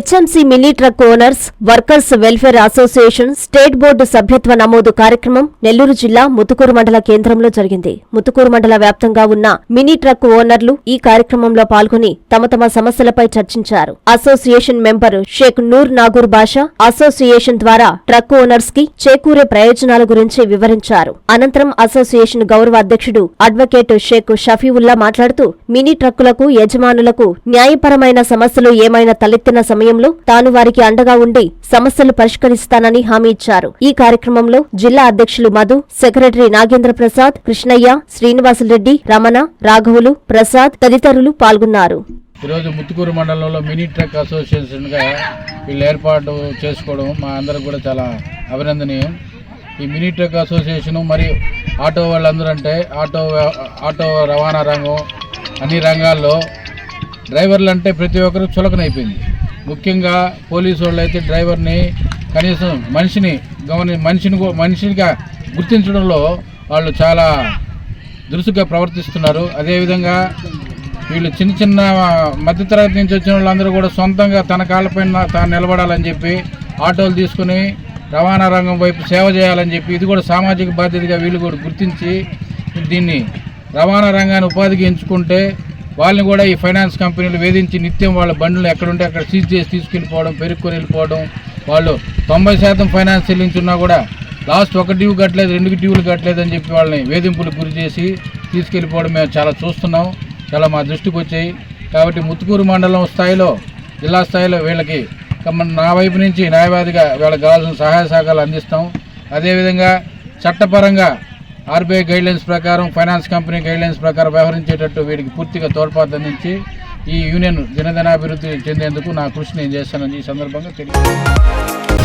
HMC mini truck owners workers welfare association state board సభ్యత్వ నమోదు కార్యక్రమం నెల్లూరు జిల్లా ముతుకూరు మండల కేంద్రంలో జరిగింది ముతుకూరు మండల వ్యాప్తంగా ఉన్న మినీ ట్రక్ ఓనర్లు ఈ కార్యక్రమంలో పాల్గొని తమ తమ సమస్యలపై చర్చించారు association member Sheikh Noor Nagoor Basha association ద్వారా ట్రక్ ఓనర్స్కి చేకూరే ప్రయోజనాల గురించి వివరించారు అనంతరం అసోసియేషన్ గౌరవ అధ్యక్షుడు అడ్వకేట్ షేక్ షఫీవుల్లా మాట్లాడుతూ మినీ ట్రక్కులకు యజమానులకు న్యాయపరమైన సమస్యలు ఏమైనా తలెత్తిన సమయంలో తాను వారికి అండగా ఉండి సమస్యలు పరిష్కరిస్తానని హామీ ఇచ్చారు. ఈ కార్యక్రమంలో జిల్లా అధ్యక్షులు మధు సెక్రటరీ నాగేంద్ర ప్రసాద్ కృష్ణయ్య శ్రీనివాసులరెడ్డి రమణ రాఘవులు ప్రసాద్ తదితరులు పాల్గొన్నారు. ఈరోజు ముత్తుకూరు మండలంలో మినీ ట్రక్ అసోసియేషన్గా వీళ్ళు ఏర్పాటు చేసుకోవడం మా అందరికి కూడా చాలా అభినందనీయం. ఈ మినీ ట్రక్ అసోసియేషన్ మరియు ఆటో వాళ్ళందరూ అంటే ఆటో ఆటో రవాణా రంగం అన్ని రంగాల్లో డ్రైవర్లు అంటే ప్రతి ఒక్కరు చులకనైపోయింది. ముఖ్యంగా పోలీసు వాళ్ళు అయితే డ్రైవర్ని కనీసం మనిషిని గమని మనిషిని మనిషిగా గుర్తించడంలో వాళ్ళు చాలా దురుసుగా ప్రవర్తిస్తున్నారు. అదేవిధంగా వీళ్ళు చిన్న చిన్న మధ్యతరగతి నుంచి వచ్చిన వాళ్ళందరూ కూడా సొంతంగా తన కాళ్ళపైన తాను నిలబడాలని చెప్పి ఆటోలు తీసుకుని రవాణా రంగం వైపు సేవ చేయాలని చెప్పి ఇది కూడా సామాజిక బాధ్యతగా వీళ్ళు కూడా గుర్తించి దీన్ని రవాణా రంగాన్ని ఉపాధికి ఎంచుకుంటే వాళ్ళని కూడా ఈ ఫైనాన్స్ కంపెనీలు వేధించి నిత్యం వాళ్ళ బండ్లు ఎక్కడుంటే అక్కడ సీజ్ చేసి తీసుకెళ్ళిపోవడం పెరుక్కొని వెళ్ళిపోవడం వాళ్ళు తొంభై శాతం ఫైనాన్స్ చెల్లించున్నా కూడా లాస్ట్ ఒక డ్యూ కట్టలేదు రెండు డ్యూలు కట్టలేదు అని చెప్పి వాళ్ళని వేధింపులు గురి చేసి తీసుకెళ్ళిపోవడం మేము చాలా చూస్తున్నాం. చాలా మా దృష్టికి వచ్చాయి. కాబట్టి ముత్తుకూరు మండలం స్థాయిలో జిల్లా స్థాయిలో వీళ్ళకి నా వైపు నుంచి న్యాయవాదిగా వీళ్ళకి కావాల్సిన సహాయ సహకారాలు అందిస్తాం. అదేవిధంగా చట్టపరంగా ఆర్బీఐ గైడ్లైన్స్ ప్రకారం ఫైనాన్స్ కంపెనీ గైడ్లైన్స్ ప్రకారం వ్యవహరించేటట్టు వీడికి పూర్తిగా తోడ్పాటు అందించి ఈ యూనియన్ దినదినాభివృద్ధి చెందేందుకు నా కృషి నేను చేస్తానని ఈ సందర్భంగా తెలియజేస్తాను